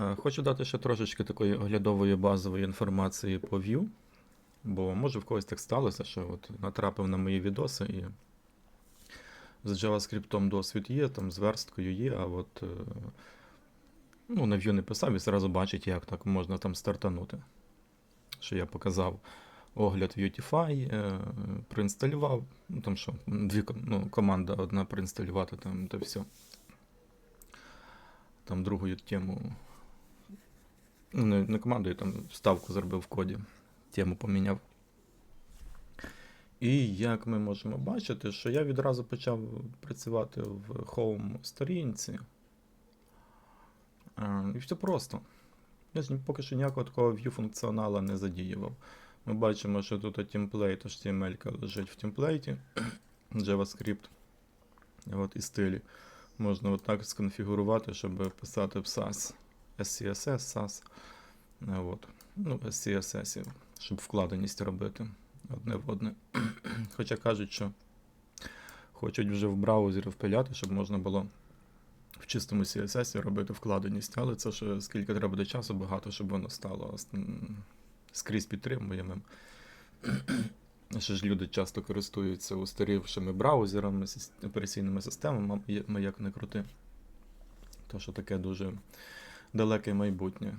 Е, Хочу дати ще трошечки такої оглядової базової інформації по Vue, бо може в когось так сталося, що от натрапив на мої відоси і з JavaScript досвід є, там з версткою є, а от е, ну, на Vue не писав і зразу бачить, як так можна там стартанути. Що я показав огляд Vuetify, е, проінсталював, ну там що, дві ну, команда одна проінсталювати там та все. Там другою тему. Ну, не, не командою, там вставку зробив в коді, тему поміняв. І як ми можемо бачити, що я відразу почав працювати в Home сторінці. І все просто. Я ж поки що ніякого такого view функціонала не задіював. Ми бачимо, що тут темплейт HTML лежить в темплейті JavaScript. От, і стилі. Можна отак сконфігурувати, щоб писати в SAS. SCSS, SAS. Е, От. Ну, SCSS, щоб вкладеність робити одне в одне. Хоча кажуть, що хочуть вже в браузері впиляти, щоб можна було в чистому CSS робити вкладеність, але це ще скільки треба буде часу, багато, щоб воно стало скрізь підтримуємим. Ще ж люди часто користуються устарівшими браузерами, операційними системами, як не крути. То, що таке дуже далеке майбутнє.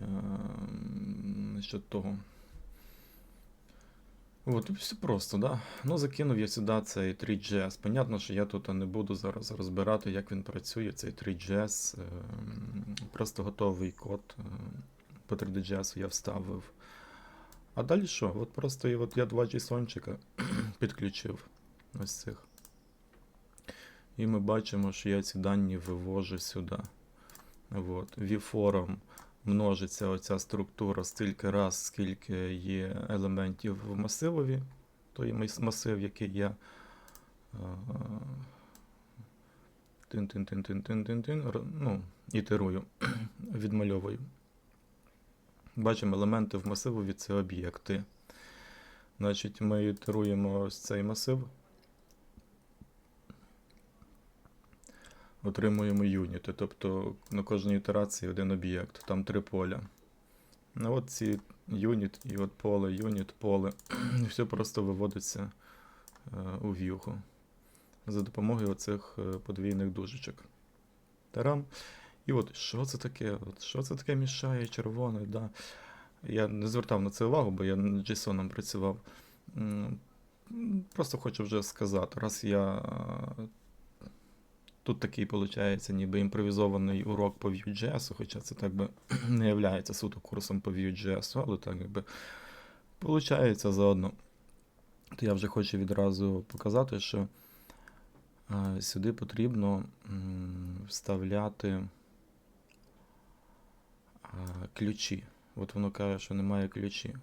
Ем, Насчет того. От, все просто, да. Ну, закинув я сюди цей 3GS. Понятно, що я тут не буду зараз розбирати, як він працює, цей 3GS. ем, Просто готовий код ем, по 3DGS я вставив. А далі що? От просто от я два JSON-чика підключив ось цих. І ми бачимо, що я ці дані вивожу сюди. От. VForm множиться оця структура стільки раз, скільки є елементів в масивові. Той масив, який я тин-тин-тин-тин-тин-тин-тин, ну, ітерую, відмальовую. Бачимо елементи в масивові це об'єкти. Значить, ми ітеруємо ось цей масив. Отримуємо юніти, тобто на кожній ітерації один об'єкт, там три поля. Ну от ці юніт і от поле, юніт, поле. Все просто виводиться е, у в'юху за допомогою оцих е, подвійних дужечок. Тарам. І от що це таке? От, що це таке мішає червоне? Да. Я не звертав на це увагу, бо я над JSON працював. Просто хочу вже сказати, раз я. Тут такий, виходить, ніби імпровізований урок по Vue.js, хоча це так би не є суто курсом по Vue.js, але так якби виходить заодно. То я вже хочу відразу показати, що е, сюди потрібно вставляти е, ключі. От воно каже, що немає ключів.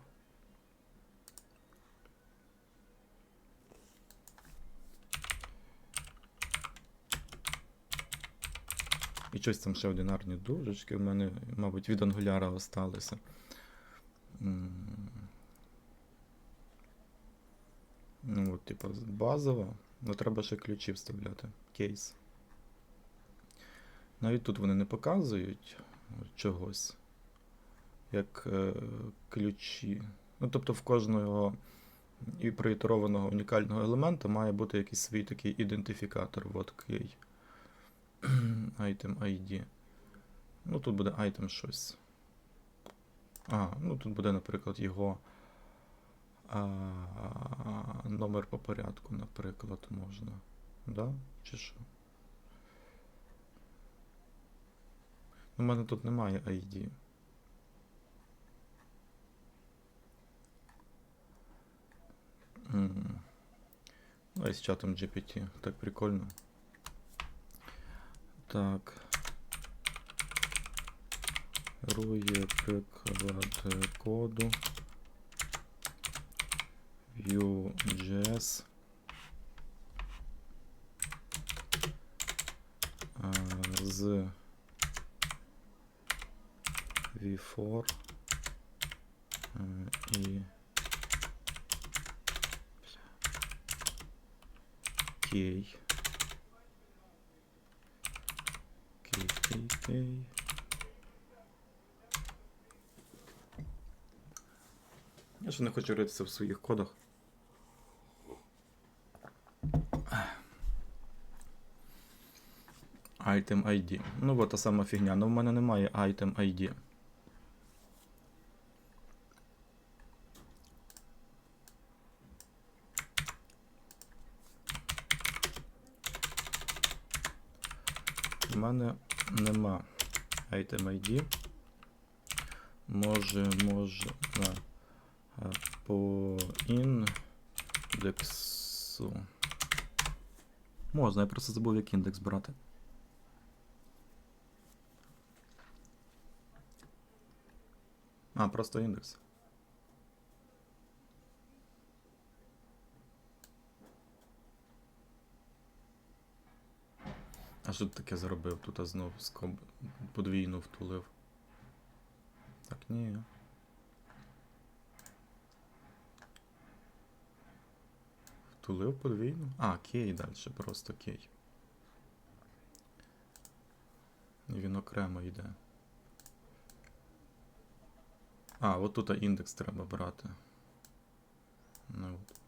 Щось там ще одинарні дужечки в мене, мабуть, від ангуляра осталися. Ну, от, типу, базово. Ну, треба ще ключі вставляти. Кейс. Навіть тут вони не показують чогось. Як е, ключі. Ну, тобто в кожного і проітерованого унікального елемента має бути якийсь свій такий ідентифікатор. От кей. Item ID. Ну, тут буде item щось. А, ну тут буде, наприклад, його а, номер по порядку, наприклад, можна. Да? Чи що? У мене тут немає ID. М. Давай з чатом GPT. Так прикольно. Так. Рує приклад коду. Vue.js. А, З V4 е, і Кей. Окей. Я ще не хочу ритися в своїх кодах. Item ID. Ну от та сама фігня, але в мене немає item ID. У мене Item ID. Може, можна по індексу. Можна, я просто забув, як індекс брати. А, просто індекс. А що ти таке зробив? Тут знов скоб... подвійну втулив. Так, ні. Втулив подвійну? А, кей далі, просто кей. Він окремо йде. А, от тут індекс треба брати. Ну, от.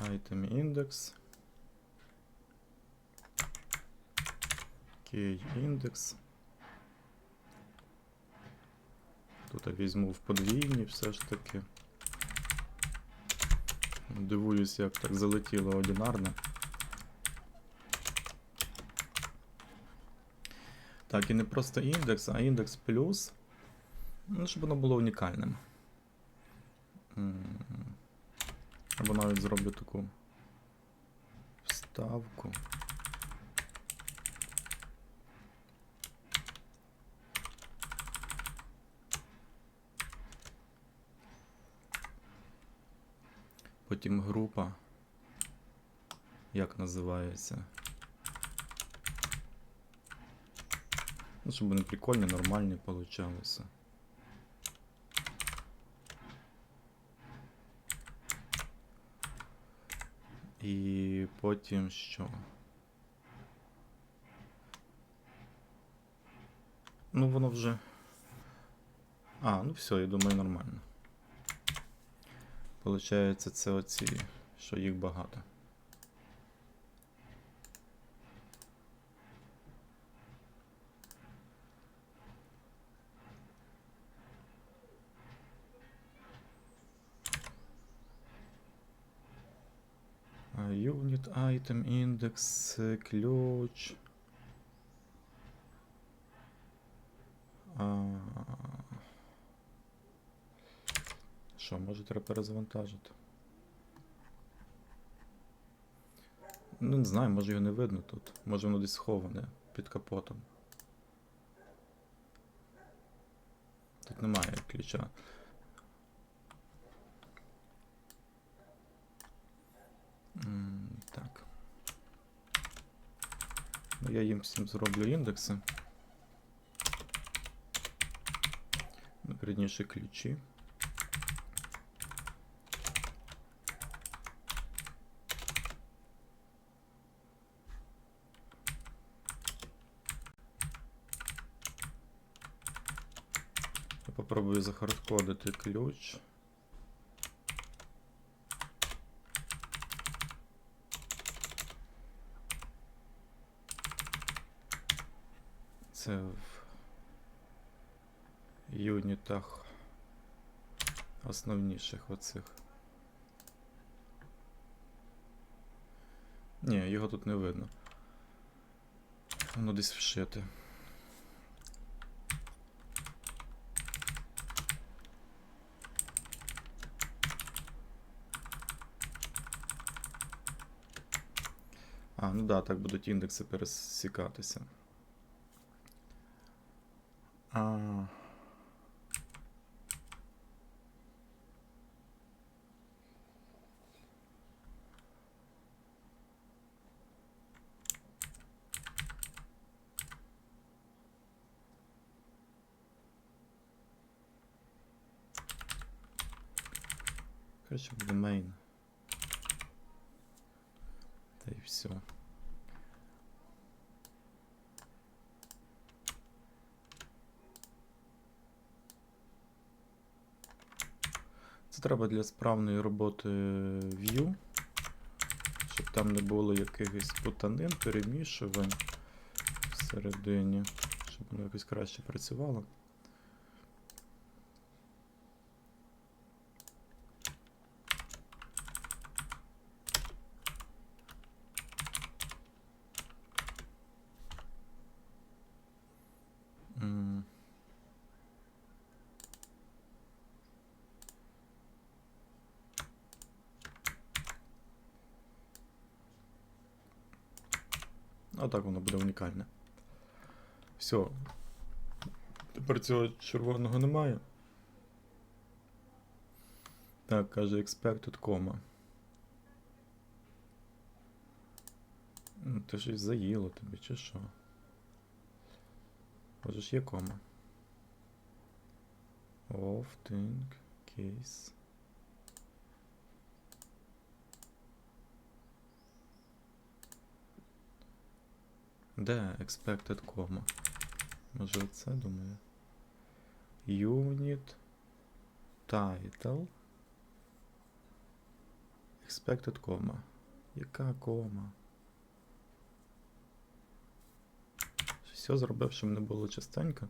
Item index. Key index. Тут я візьму в подвійні все ж таки. Дивуюсь, як так залетіло одинарне. Так, і не просто індекс, а індекс плюс. Ну, щоб воно було унікальним. Або навіть зроблю таку вставку. Потім група. Як називається? Ну, щоб вони прикольні, нормальні получалися. І потім що? Ну, воно вже. А, ну все, я думаю, нормально. Получається, це оці, що їх багато. А, Unit item е, ключ. Що, може треба перезавантажити? Ну, не знаю, може його не видно тут. Може воно десь сховане під капотом. Тут немає ключа. М, Так. Ну, я їм всім зроблю індекси. Ну, Верніше ключі. Я попробую захардкодити ключ. Це в юнітах основніших оцих. Ні, його тут не видно. Воно десь вшите. А, ну да, так будуть індекси пересікатися. А. Короче, буде main. Та й все. Це треба для справної роботи View, щоб там не було якихось путанин, перемішувань всередині, щоб воно якось краще працювало. А так воно буде унікальне. Все. Тепер цього червоного немає. Так, каже expected comma. Ну, Ти щось заїло тобі, чи що? Може ж є кома. Of, think, case. Де expected comma? Може оце думаю? Unit title. Expected comma. Яка кома? Все зробив, щоб не було частенько.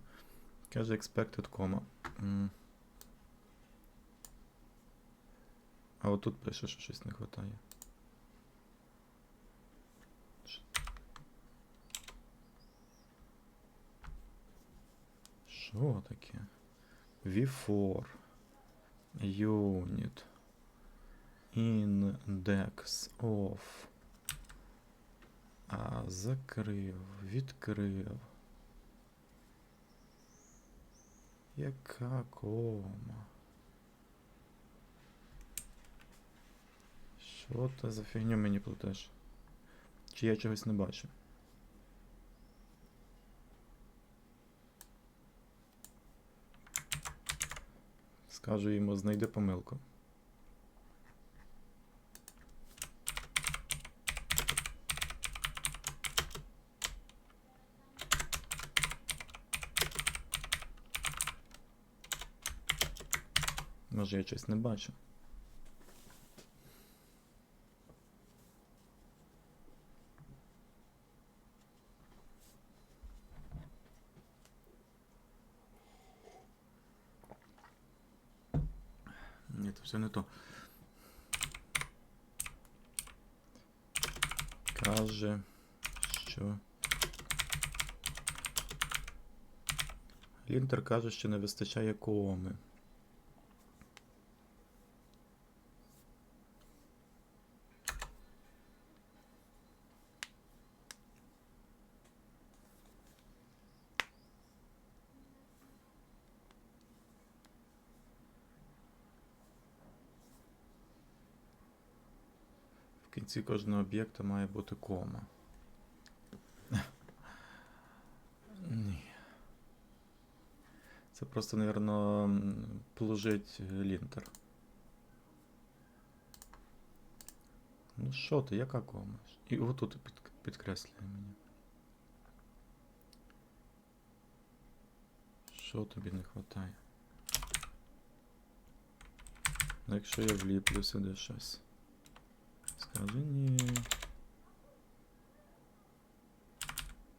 Каже expected comma. А отут пише, що щось не вистачає. Що таке? V4 Unit Index of А, закрив, відкрив. Яка кома? Що ти за фігню мені плетеш? Чи я чогось не бачу? Скажу йому, знайди помилку. Може я щось не бачу. Ні, це все не то. Каже, що. Лінтер каже, що не вистачає коми. В кінці кожного об'єкта має бути кома. Ні. Це просто, мабуть, положить лінтер. Ну що ти, яка кома? І отут під, підкреслює мені. Що тобі не вистачає? Ну, якщо я вліплю сюди щось. Скажи.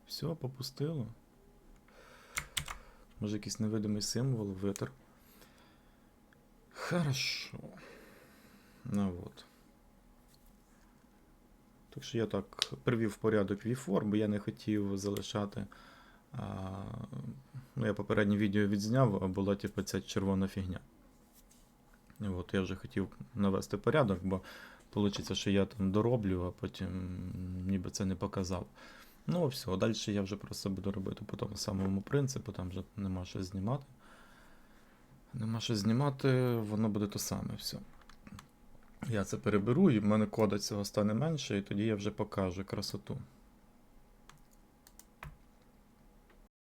Все, попустило. Може якийсь невидимий символ, витер. Хорошо. Ну от. Так що я так привів в порядок VFOR, бо я не хотів залишати. А, ну, я попереднє відео відзняв, а була типу ця червона фігня. От я вже хотів навести порядок, бо Получиться, що я там дороблю, а потім ніби це не показав. Ну, все, далі я вже просто буду робити по тому самому принципу, там вже нема що знімати. Нема що знімати, воно буде то саме все. Я це переберу, і в мене кода цього стане менше, і тоді я вже покажу красоту.